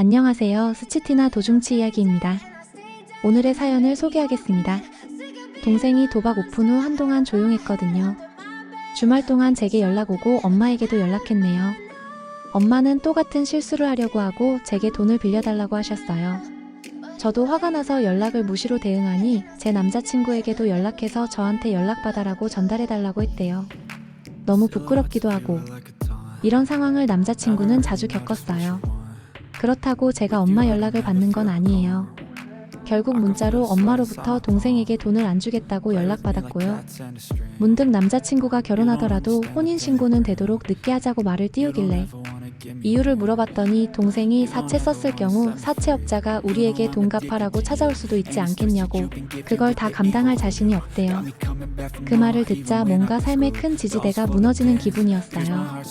안녕하세요. 스치티나 도중치 이야기입니다. 오늘의 사연을 소개하겠습니다. 동생이 도박 오픈 후 한동안 조용했거든요. 주말 동안 제게 연락 오고 엄마에게도 연락했네요. 엄마는 또 같은 실수를 하려고 하고 제게 돈을 빌려달라고 하셨어요. 저도 화가 나서 연락을 무시로 대응하니 제 남자친구에게도 연락해서 저한테 연락받아라고 전달해달라고 했대요. 너무 부끄럽기도 하고 이런 상황을 남자친구는 자주 겪었어요. 그렇다고 제가 엄마 연락을 받는 건 아니에요. 결국 문자로 엄마로부터 동생에게 돈을 안 주겠다고 연락받았고요. 문득 남자친구가 결혼하더라도 혼인신고는 되도록 늦게 하자고 말을 띄우길래 이유를 물어봤더니 동생이 사채 썼을 경우 사채업자가 우리에게 돈 갚아라고 찾아올 수도 있지 않겠냐고 그걸 다 감당할 자신이 없대요. 그 말을 듣자 뭔가 삶의 큰 지지대가 무너지는 기분이었어요.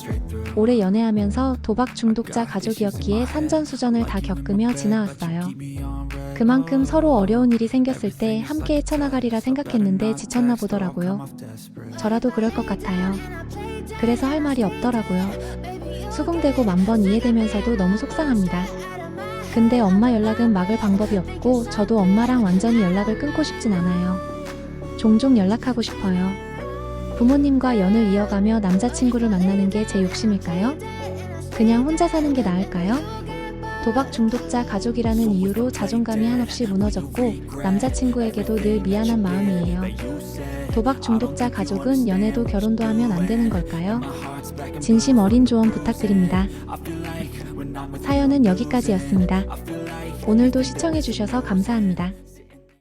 오래 연애하면서 도박 중독자 가족이었기에 산전수전을 다 겪으며 지나왔어요. 그만큼 서로 어려운 일이 생겼을 때 함께 헤쳐나가리라 생각했는데 지쳤나 보더라고요. 저라도 그럴 것 같아요. 그래서 할 말이 없더라고요. 수긍되고 만번 이해되면서도 너무 속상합니다. 근데 엄마 연락은 막을 방법이 없고 저도 엄마랑 완전히 연락을 끊고 싶진 않아요. 종종 연락하고 싶어요. 부모님과 연을 이어가며 남자친구를 만나는 게 제 욕심일까요? 그냥 혼자 사는 게 나을까요? 도박 중독자 가족이라는 이유로 자존감이 한없이 무너졌고 남자친구에게도 늘 미안한 마음이에요. 도박 중독자 가족은 연애도 결혼도 하면 안 되는 걸까요? 진심 어린 조언 부탁드립니다. 사연은 여기까지였습니다. 오늘도 시청해주셔서 감사합니다.